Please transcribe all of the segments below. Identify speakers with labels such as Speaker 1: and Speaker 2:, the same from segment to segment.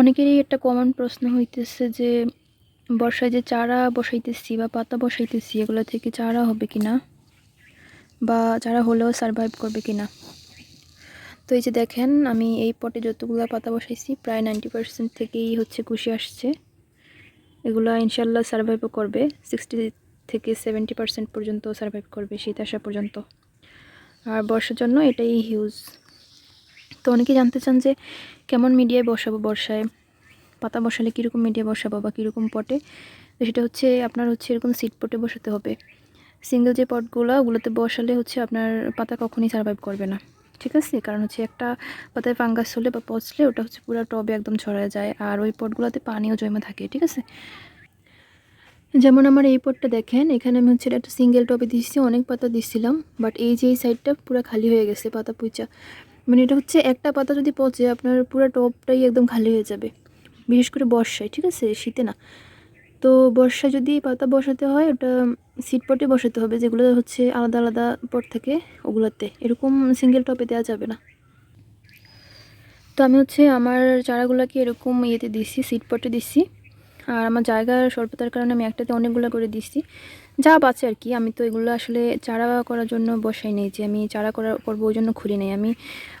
Speaker 1: অনেকেরই একটা কমন প্রশ্ন হইতেছে যে, বর্ষায় যে চারা বসাইতেছি বা পাতা বসাইতেছি, এগুলো থেকে চারা হবে কি না বা চারা হলেও সারভাইভ করবে কি না তো এই যে দেখেন, আমি এই পটে যতগুলো পাতা বসাইছি, প্রায় নাইনটি পার্সেন্ট থেকেই হচ্ছে কুশি আসছে। এগুলো ইনশাল্লাহ সারভাইভও করবে সিক্সটি থেকে সেভেন্টি পার্সেন্ট পর্যন্ত সারভাইভ করবে শীত আসা পর্যন্ত। আর বর্ষার জন্য এটাই হিউজ তো অনেকে জানতে চান যে কেমন মিডিয়ায় বসাবো বর্ষায়? পাতা বসালে কীরকম মিডিয়া বসাবো বা কীরকম পটে? তো সেটা হচ্ছে আপনার হচ্ছে এরকম সিট পটে বসাতে হবে। সিঙ্গেল যে পটগুলো ওগুলোতে বসালে হচ্ছে আপনার পাতা কখনই সারভাইভ করবে না। ঠিক আছে? কারণ হচ্ছে একটা পাতায় ফাঙ্গাস হলে বা পচলে ওটা হচ্ছে পুরো টবে একদম ছড়া যায়। আর ওই পটগুলোতে পানিও জমা থাকে। ঠিক আছে? যেমন আমার এই পটটা দেখেন, এখানে আমি হচ্ছে একটা সিঙ্গেল টপে দিচ্ছি অনেক পাতা দিচ্ছিলাম বাট এই যে এই সাইডটা পুরো খালি হয়ে গেছে পাতা পুইচা। মানে এটা হচ্ছে একটা পাতা যদি পচে, আপনার পুরো টবটাই একদম খালি হয়ে যাবে। বিশেষ করে বর্ষায়, ঠিক আছে? শীতে না। তো বর্ষায় যদি পাতা বসাতে হয়, ওটা সিট পটে বসাতে হবে, যেগুলো হচ্ছে আলাদা আলাদা পট থাকে ওগুলোতে। এরকম সিঙ্গেল টপে দেওয়া যাবে না। তো আমি হচ্ছে আমার চারাগুলোকে এরকম ইয়েতে দিচ্ছি সিট পটে দিচ্ছি আর আমার জায়গার স্বল্পতার কারণে আমি একটাতে অনেকগুলো করে দিচ্ছি। যা বাঁচে আর কি। আমি তো এগুলো আসলে চারা করার জন্য বসাই নেই যে আমি চারা করার করব ওই জন্য খুলি নেই। আমি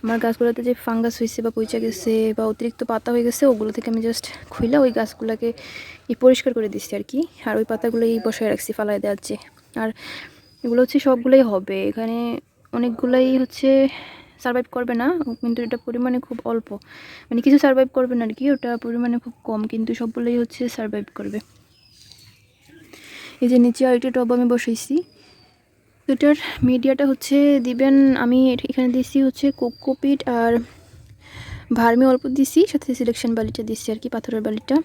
Speaker 1: আমার গাছগুলোতে যে ফাঙ্গাস হয়েছে বা পইচা গেছে বা অতিরিক্ত পাতা হয়ে গেছে, ওগুলো থেকে আমি জাস্ট খুলে ওই গাছগুলোকে পরিষ্কার করে দিচ্ছি আর কি। আর ওই পাতাগুলোই বসায় রাখছি ফালাই দেওয়ার আর এগুলো হচ্ছে সবগুলোই হবে। এখানে অনেকগুলোই হচ্ছে সার্ভাইভ করবে না, কিন্তু এটা পরিমাণে খুব অল্প। মানে কিছু সার্ভাইভ করবে না আর কি, ওটা পরিমাণে খুব কম, কিন্তু সবগুলোই হচ্ছে সার্ভাইভ করবে। এই যে নিচে আরেকটি টব আমি বসাইছি। এটার মিডিয়াটা হচ্ছে দিবেন, আমি এখানে দিছি হচ্ছে কোকোপিট আর ভার্মি অল্প দিছি, সাথে সিলেকশন বালিটা দিচ্ছি আর কি, পাথরের বালিটা।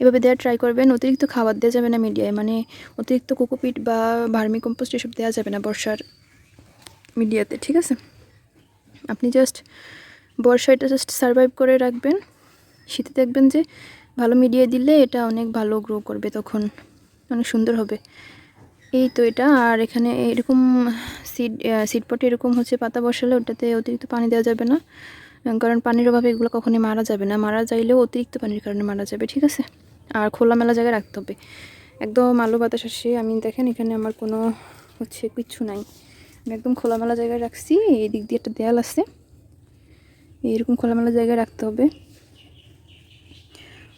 Speaker 1: এভাবে দেওয়া ট্রাই করবেন, অতিরিক্ত খাবার দেওয়া যাবে না মিডিয়ায় মানে অতিরিক্ত কোকোপিট বা ভার্মি কম্পোস্ট এসব দেওয়া যাবে না বর্ষার মিডিয়াতে ঠিক আছে? আপনি জাস্ট বর্ষাটা জাস্ট সারভাইভ করে রাখবেন। শীতে দেখবেন যে ভালো মিডিয়া দিলে এটা অনেক ভালো গ্রো করবে তখন। অনেক সুন্দর হবে। এই তো এটা, আর এখানে এরকম সিড সিড পটে এরকম হচ্ছে পাতা বসালে ওটাতে অতিরিক্ত পানি দেওয়া যাবে না। কারণ পানির অভাবে এগুলো কখনই মারা যাবে না। মারা যাইলেও অতিরিক্ত পানির কারণে মারা যাবে, ঠিক আছে? আর খোলামেলা জায়গায় রাখতে হবে। একদম আলো বাতাস আসে। আমি দেখেন এখানে আমার কোনো হচ্ছে কিচ্ছু নাই। আমি একদম খোলামেলা জায়গায় রাখছি এই দিক দিয়ে একটা দেয়াল আছে। এইরকম খোলামেলা জায়গায় রাখতে হবে।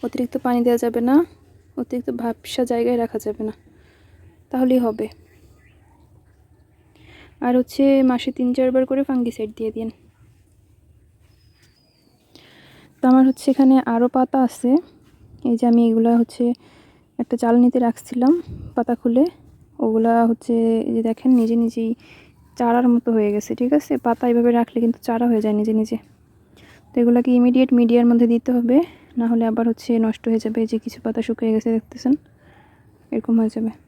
Speaker 1: অতিরিক্ত পানি দেওয়া যাবে না, অতিরিক্ত ভাবসা জায়গায় রাখা যাবে না। তাহলেই হবে। আর হচ্ছে মাসে তিন চারবার করে ফাঙ্গিসাইড দিয়ে দিন। তো আমার হচ্ছে এখানে আরও পাতা আছে। এই যে আমি এগুলো হচ্ছে একটা চালনিতে রাখছিলাম, পাতা খুলে। ওগুলা হচ্ছে যে দেখেন, নিজে নিজেই চারার মতো হয়ে গেছে, ঠিক আছে? পাতা এভাবে রাখলে কিন্তু চারা হয়ে যায় নিজে নিজে। তো এগুলোকে ইমিডিয়েট মিডিয়ার মধ্যে দিতে হবে না হলে আবার হচ্ছে নষ্ট হয়ে যাবে যে কিছু পাতা শুকিয়ে গেছে দেখতেছেন, এরকম হয়ে যাবে।